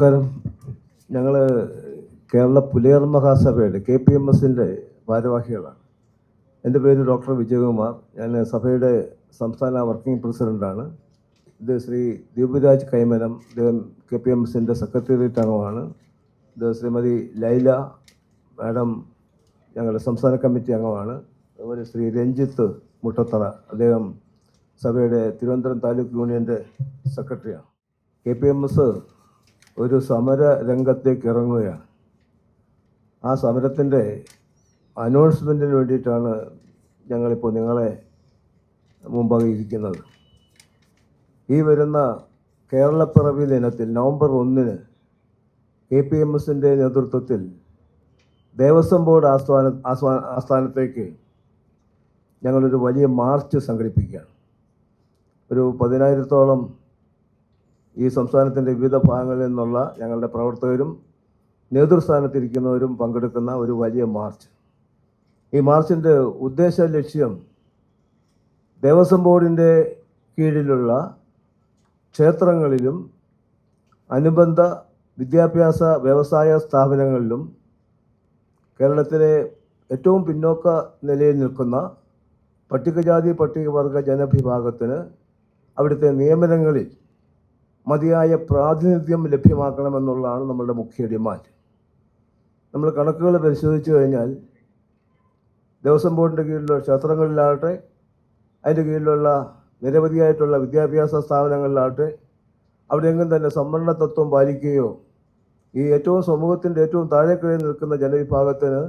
നമസ്കാരം. ഞങ്ങൾ കേരള പുലയർ മഹാസഭയുടെ കെ പി എം എസിന്റെ ഭാരവാഹികളാണ്. എന്റെ പേര് ഡോക്ടർ വിജയകുമാർ. ഞാൻ സഭയുടെ സംസ്ഥാന വർക്കിംഗ് പ്രസിഡന്റാണ് ഇത് ശ്രീ ദീപുരാജ് കൈമനം അദ്ദേഹം കെ പി എം എസിന്റെ സെക്രട്ടേറിയറ്റ് അംഗമാണ് ഇത് ശ്രീമതി ലൈല മാഡം ഞങ്ങളുടെ സംസ്ഥാന കമ്മിറ്റി അംഗമാണ്. അതുപോലെ ശ്രീ രഞ്ജിത്ത് മുട്ടത്തറ അദ്ദേഹം സഭയുടെ തിരുവനന്തപുരം താലൂക്ക് യൂണിയന്റെ സെക്രട്ടറിയാണ്. കെ പി എം എസ് ഒരു സമര രംഗത്തേക്ക് ഇറങ്ങുകയാണ്. ആ സമരത്തിന്റെ അനൗൺസ്മെന്റിന് വേണ്ടിയിട്ടാണ് ഞങ്ങളിപ്പോൾ നിങ്ങളെ മുമ്പാകെ ഇരിക്കുന്നത് ഈ വരുന്ന കേരളപ്പിറവി ദിനത്തിൽ നവംബർ ഒന്നിന് കെ പി എം എസിന്റെ നേതൃത്വത്തിൽ ദേവസ്വം ബോർഡ് ആസ്ഥാന ആസ്ഥാന ആസ്ഥാനത്തേക്ക് ഞങ്ങളൊരു വലിയ മാർച്ച് സംഘടിപ്പിക്കുകയാണ്. ഒരു പതിനായിരത്തോളം ഈ സംസ്ഥാനത്തിന്റെ വിവിധ ഭാഗങ്ങളിൽ നിന്നുള്ള ഞങ്ങളുടെ പ്രവർത്തകരും നേതൃസ്ഥാനത്തിരിക്കുന്നവരും പങ്കെടുക്കുന്ന ഒരു വലിയ മാർച്ച്. ഈ മാർച്ചിന്റെ ഉദ്ദേശ ലക്ഷ്യം ദേവസ്വം ബോർഡിന്റെ കീഴിലുള്ള ക്ഷേത്രങ്ങളിലും അനുബന്ധ വിദ്യാഭ്യാസ വ്യവസായ സ്ഥാപനങ്ങളിലും കേരളത്തിലെ ഏറ്റവും പിന്നോക്ക നിലയിൽ നിൽക്കുന്ന പട്ടികജാതി പട്ടികവർഗ ജനവിഭാഗത്തിന് അവിടുത്തെ നിയമനങ്ങളിൽ മതിയായ പ്രാതിനിധ്യം ലഭ്യമാക്കണമെന്നുള്ളതാണ് നമ്മളുടെ മുഖ്യ ഡിമാൻഡ്. നമ്മൾ കണക്കുകൾ പരിശോധിച്ചു കഴിഞ്ഞാൽ ദേവസ്വം ബോർഡിന്റെ കീഴിലുള്ള ക്ഷേത്രങ്ങളിലാകട്ടെ അതിന്റെ കീഴിലുള്ള നിരവധിയായിട്ടുള്ള വിദ്യാഭ്യാസ സ്ഥാപനങ്ങളിലാകട്ടെ അവിടെയെങ്കിലും തന്നെ സംവരണ തത്വം പാലിക്കുകയോ ഈ ഏറ്റവും സമൂഹത്തിന്റെ ഏറ്റവും താഴെക്കിഴി നിൽക്കുന്ന ജനവിഭാഗത്തിന്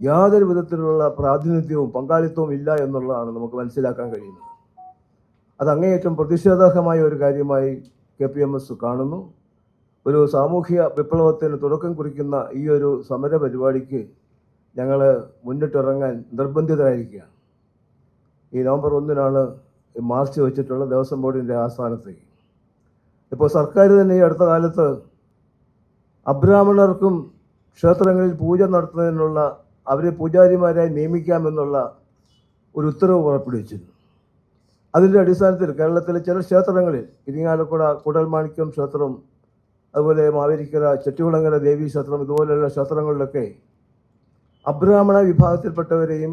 യാതൊരു വിധത്തിലുള്ള പ്രാതിനിധ്യവും പങ്കാളിത്തവും ഇല്ല എന്നുള്ളതാണ് നമുക്ക് മനസ്സിലാക്കാൻ കഴിയുന്നത്. അത് അങ്ങേയറ്റം പ്രതിഷേധാർഹമായ ഒരു കാര്യമായി കെ പി എം എസ് കാണുന്നു. ഒരു സാമൂഹ്യ വിപ്ലവത്തിന് തുടക്കം കുറിക്കുന്ന ഈ ഒരു സമര പരിപാടിക്ക് ഞങ്ങൾ മുന്നിട്ടിറങ്ങാൻ നിർബന്ധിതരായിരിക്കുകയാണ്. ഈ നവംബർ ഒന്നിനാണ് മാർച്ച് വെച്ചിട്ടുള്ള ദേവസ്വം ബോർഡിന്റെ ആസ്ഥാനത്തേക്ക് ഇപ്പോൾ സർക്കാർ തന്നെ ഈ അടുത്ത കാലത്ത് അബ്രാഹ്മണർക്കും ക്ഷേത്രങ്ങളിൽ പൂജ നടത്തുന്നതിനുള്ള അവരെ പൂജാരിമാരായി നിയമിക്കാമെന്നുള്ള ഒരു ഉത്തരവ് പുറപ്പെടുവിച്ചിരുന്നു. അതിന്റെ അടിസ്ഥാനത്തിൽ കേരളത്തിലെ ചില ക്ഷേത്രങ്ങളിൽ ഇരിങ്ങാലക്കുട കുടൽമാണിക്യം ക്ഷേത്രം അതുപോലെ മാവേലിക്കര ചെട്ടികുളങ്ങര ദേവീ ക്ഷേത്രം ഇതുപോലെയുള്ള ക്ഷേത്രങ്ങളിലൊക്കെ അബ്രാഹ്മണ വിഭാഗത്തിൽപ്പെട്ടവരെയും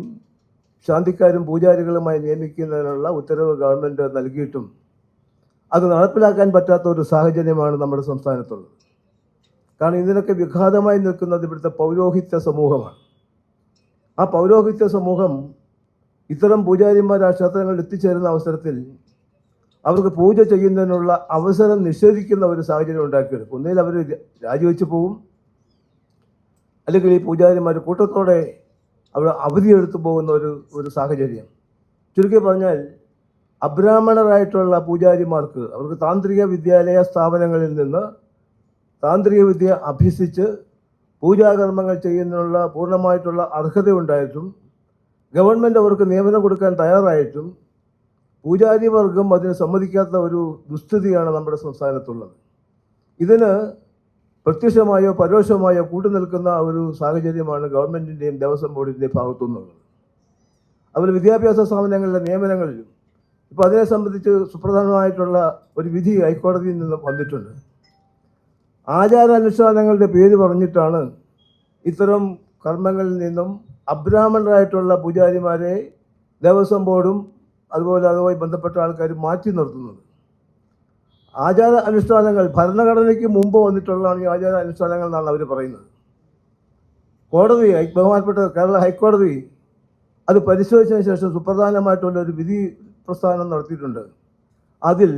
ശാന്തിക്കാരും പൂജാരികളുമായി നിയമിക്കുന്നതിനുള്ള ഉത്തരവ് ഗവൺമെന്റ് നൽകിയിട്ടും അത് നടപ്പിലാക്കാൻ പറ്റാത്ത ഒരു സാഹചര്യമാണ് നമ്മുടെ സംസ്ഥാനത്തുള്ളത്. കാരണം ഇതിനൊക്കെ വിഘാതമായി നിൽക്കുന്നത് ഇവിടുത്തെ പൗരോഹിത്യ സമൂഹമാണ്. ആ പൗരോഹിത്യ സമൂഹം ഇത്തരം പൂജാരിമാർ ആ ക്ഷേത്രങ്ങളിൽ എത്തിച്ചേരുന്ന അവസരത്തിൽ അവർക്ക് പൂജ ചെയ്യുന്നതിനുള്ള അവസരം നിഷേധിക്കുന്ന ഒരു സാഹചര്യം ഉണ്ടാക്കിയെടുക്കും. ഒന്നുകിൽ അവർ രാജിവെച്ച് പോകും അല്ലെങ്കിൽ ഈ പൂജാരിമാർ കൂട്ടത്തോടെ അവർ അവധിയെടുത്തു പോകുന്ന ഒരു ഒരു സാഹചര്യം. ചുരുക്കി പറഞ്ഞാൽ അബ്രാഹ്മണരായിട്ടുള്ള പൂജാരിമാർക്ക് അവർക്ക് താന്ത്രിക വിദ്യാലയ സ്ഥാപനങ്ങളിൽ നിന്ന് താന്ത്രിക വിദ്യ അഭ്യസിച്ച് പൂജാകർമ്മങ്ങൾ ചെയ്യുന്നതിനുള്ള പൂർണമായിട്ടുള്ള അർഹത ഉണ്ടായിട്ടും ഗവൺമെന്റ് അവർക്ക് നിയമനം കൊടുക്കാൻ തയ്യാറായിട്ടും പൂജാരി വർഗം അതിന് സമ്മതിക്കാത്ത ഒരു ദുസ്ഥിതിയാണ് നമ്മുടെ സംസ്ഥാനത്തുള്ളത്. ഇതിന് പ്രത്യക്ഷമായോ പരോക്ഷമായോ കൂട്ടുനിൽക്കുന്ന ഒരു സാഹചര്യമാണ് ഗവൺമെന്റിന്റെയും ദേവസ്വം ബോർഡിന്റെയും ഭാഗത്തുനിന്നുള്ളത്. അതുപോലെ വിദ്യാഭ്യാസ സ്ഥാപനങ്ങളിലെ നിയമനങ്ങളിലും ഇപ്പോൾ അതിനെ സംബന്ധിച്ച് സുപ്രധാനമായിട്ടുള്ള ഒരു വിധി ഹൈക്കോടതിയിൽ നിന്ന് വന്നിട്ടുണ്ട്. ആചാരാനുഷ്ഠാനങ്ങളുടെ പേര് പറഞ്ഞിട്ടാണ് ഇത്തരം കർമ്മങ്ങളിൽ നിന്നും അബ്രാഹ്മണരായിട്ടുള്ള പൂജാരിമാരെ ദേവസ്വം ബോർഡും അതുപോലെ അതുമായി ബന്ധപ്പെട്ട ആൾക്കാർ മാറ്റി നിർത്തുന്നത്. ആചാര അനുഷ്ഠാനങ്ങൾ ഭരണഘടനയ്ക്ക് മുമ്പ് വന്നിട്ടുള്ളതാണ് ഈ ആചാര അനുഷ്ഠാനങ്ങൾ എന്നാണ് അവർ പറയുന്നത്. കോടതി ബഹുമാനപ്പെട്ട കേരള ഹൈക്കോടതി അത് പരിശോധിച്ചതിന് ശേഷം സുപ്രധാനമായിട്ടുള്ള ഒരു വിധി പ്രസ്ഥാനം നടത്തിയിട്ടുണ്ട്. അതിൽ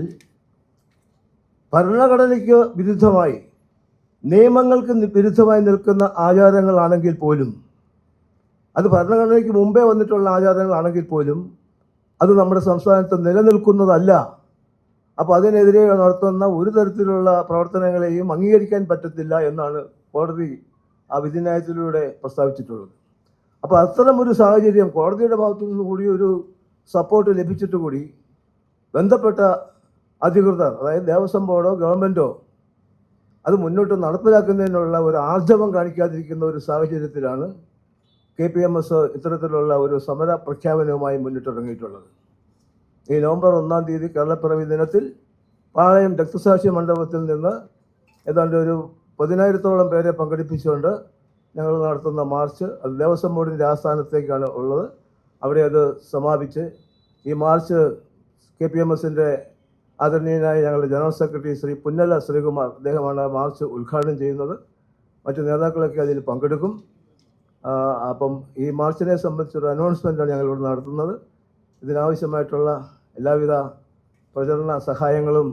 ഭരണഘടനയ്ക്ക് വിരുദ്ധമായി നിയമങ്ങൾക്ക് വിരുദ്ധമായി നിൽക്കുന്ന ആചാരങ്ങളാണെങ്കിൽ പോലും അത് ഭരണഘടനയ്ക്ക് മുമ്പേ വന്നിട്ടുള്ള ആചാരങ്ങളാണെങ്കിൽ പോലും അത് നമ്മുടെ സംസ്ഥാനത്ത് നിലനിൽക്കുന്നതല്ല. അപ്പോൾ അതിനെതിരെ നടത്തുന്ന ഒരു തരത്തിലുള്ള പ്രവർത്തനങ്ങളെയും അംഗീകരിക്കാൻ പറ്റത്തില്ല എന്നാണ് കോടതി ആ വിധിന്യായത്തിലൂടെ പ്രസ്താവിച്ചിട്ടുള്ളത്. അപ്പോൾ അത്തരം ഒരു സാഹചര്യം കോടതിയുടെ ഭാഗത്തു നിന്ന് കൂടി ഒരു സപ്പോർട്ട് ലഭിച്ചിട്ട് കൂടി ബന്ധപ്പെട്ട അധികൃതർ അതായത് ദേവസ്വം ബോർഡോ ഗവൺമെന്റോ അത് മുന്നോട്ട് നടപ്പിലാക്കുന്നതിനുള്ള ഒരു ആർജവം കാണിക്കാതിരിക്കുന്ന ഒരു സാഹചര്യത്തിലാണ് കെ പി എം എസ് ഇത്തരത്തിലുള്ള ഒരു സമര പ്രഖ്യാപനവുമായി മുന്നിട്ടിറങ്ങിയിട്ടുള്ളത്. ഈ നവംബർ ഒന്നാം തീയതി കേരളപ്പിറവി ദിനത്തിൽ പാളയം രക്തസാക്ഷി മണ്ഡപത്തിൽ നിന്ന് ഏതാണ്ട് ഒരു പതിനായിരത്തോളം പേരെ പങ്കെടുപ്പിച്ചുകൊണ്ട് ഞങ്ങൾ നടത്തുന്ന മാർച്ച് അത് ദേവസ്വം ബോർഡിന്റെ ആസ്ഥാനത്തേക്കാണ് ഉള്ളത്. അവിടെ അത് സമാപിച്ച് ഈ മാർച്ച് കെ പി എം എസിന്റെ ആദരണീയനായ ഞങ്ങളുടെ ജനറൽ സെക്രട്ടറി ശ്രീ പുന്നല ശ്രീകുമാർ അദ്ദേഹമാണ് മാർച്ച് ഉദ്ഘാടനം ചെയ്യുന്നത്. മറ്റു നേതാക്കളൊക്കെ അതിൽ പങ്കെടുക്കും. അപ്പം ഈ മാർച്ചിനെ സംബന്ധിച്ചൊരു അനൗൺസ്മെന്റാണ് ഞങ്ങൾ ഇവിടെ നടത്തുന്നത്. ഇതിനാവശ്യമായിട്ടുള്ള എല്ലാവിധ പ്രചരണ സഹായങ്ങളും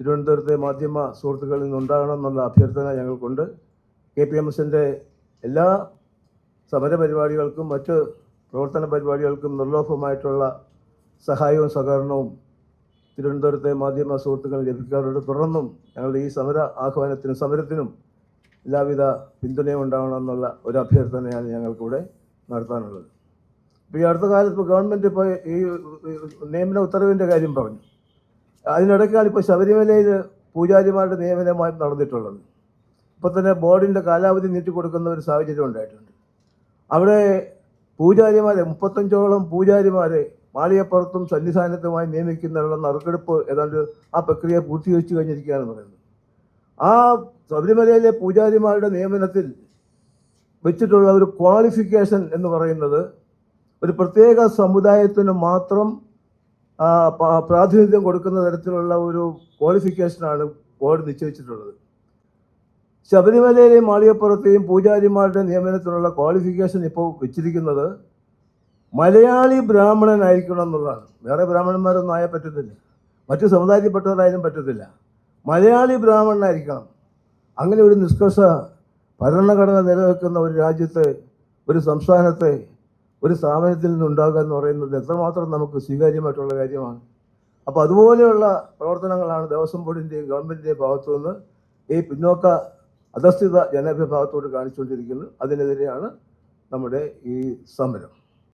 തിരുവനന്തപുരത്തെ മാധ്യമ സുഹൃത്തുക്കളിൽ നിന്നുണ്ടാകണം എന്നുള്ള അഭ്യർത്ഥന ഞങ്ങൾക്കുണ്ട്. കെ പി എം എസിന്റെ എല്ലാ സമര പരിപാടികൾക്കും മറ്റ് പ്രവർത്തന പരിപാടികൾക്കും നിർലോഭമായിട്ടുള്ള സഹായവും സഹകരണവും തിരുവനന്തപുരത്തെ മാധ്യമ സുഹൃത്തുക്കൾ ലഭിക്കാറുണ്ട്. തുടർന്നും ഞങ്ങളുടെ ഈ സമര ആഹ്വാനത്തിനും സമരത്തിനും എല്ലാവിധ പിന്തുണയും ഉണ്ടാവണമെന്നുള്ള ഒരു അഭ്യർത്ഥനയാണ് ഞങ്ങൾക്കിവിടെ നടത്താനുള്ളത്. ഇപ്പോൾ ഈ അടുത്ത കാലത്ത് ഇപ്പോൾ ഗവൺമെന്റ് ഇപ്പോൾ ഈ നിയമന ഉത്തരവിന്റെ കാര്യം പറഞ്ഞു. അതിനിടയ്ക്കാണ് ഇപ്പോൾ ശബരിമലയിൽ പൂജാരിമാരുടെ നിയമനമായി നടന്നിട്ടുള്ളത്. ഇപ്പോൾ തന്നെ ബോർഡിന്റെ കാലാവധി നീട്ടിക്കൊടുക്കുന്ന ഒരു സാഹചര്യം ഉണ്ടായിട്ടുണ്ട്. അവിടെ പൂജാരിമാരെ മുപ്പത്തഞ്ചോളം പൂജാരിമാരെ മാളികപ്പുറത്തും സന്നിധാനത്തുമായി നിയമിക്കുന്നതിനുള്ള നറുക്കെടുപ്പ് ഏതാണ്ട് ആ പ്രക്രിയ പൂർത്തീകരിച്ചു കഴിഞ്ഞിരിക്കുകയാണെന്ന് പറയുന്നത്. ആ ശബരിമലയിലെ പൂജാരിമാരുടെ നിയമനത്തിൽ വെച്ചിട്ടുള്ള ഒരു ക്വാളിഫിക്കേഷൻ എന്ന് പറയുന്നത് ഒരു പ്രത്യേക സമുദായത്തിന് മാത്രം പ്രാതിനിധ്യം കൊടുക്കുന്ന തരത്തിലുള്ള ഒരു ക്വാളിഫിക്കേഷനാണ് ബോർഡ് നിശ്ചയിച്ചിട്ടുള്ളത്. ശബരിമലയിലെയും മാളികപ്പുറത്തെയും പൂജാരിമാരുടെ നിയമനത്തിനുള്ള ക്വാളിഫിക്കേഷൻ ഇപ്പോൾ വെച്ചിരിക്കുന്നത് മലയാളി ബ്രാഹ്മണനായിരിക്കണം എന്നുള്ളതാണ്. വേറെ ബ്രാഹ്മണന്മാരൊന്നും ആയാൽ പറ്റത്തില്ല. മറ്റു സമുദായത്തിൽപ്പെട്ടവരായാലും പറ്റത്തില്ല. മലയാളി ബ്രാഹ്മണനായിരിക്കണം. അങ്ങനെ ഒരു നിഷ്കർഷ ഭരണഘടന നിലനിൽക്കുന്ന ഒരു രാജ്യത്തെ ഒരു സംസ്ഥാനത്തെ ഒരു സ്ഥാപനത്തിൽ നിന്നുണ്ടാകുക എന്ന് പറയുന്നത് എത്രമാത്രം നമുക്ക് സ്വീകാര്യമായിട്ടുള്ള കാര്യമാണ്. അപ്പോൾ അതുപോലെയുള്ള പ്രവർത്തനങ്ങളാണ് ദേവസ്വം ബോർഡിന്റെയും ഗവൺമെന്റിന്റെയും ഭാഗത്തു നിന്ന് ഈ പിന്നോക്ക അധസ്ഥിത ജനവിഭാഗത്തോട് കാണിച്ചുകൊണ്ടിരിക്കുന്നത്. അതിനെതിരെയാണ് നമ്മുടെ ഈ സമരം.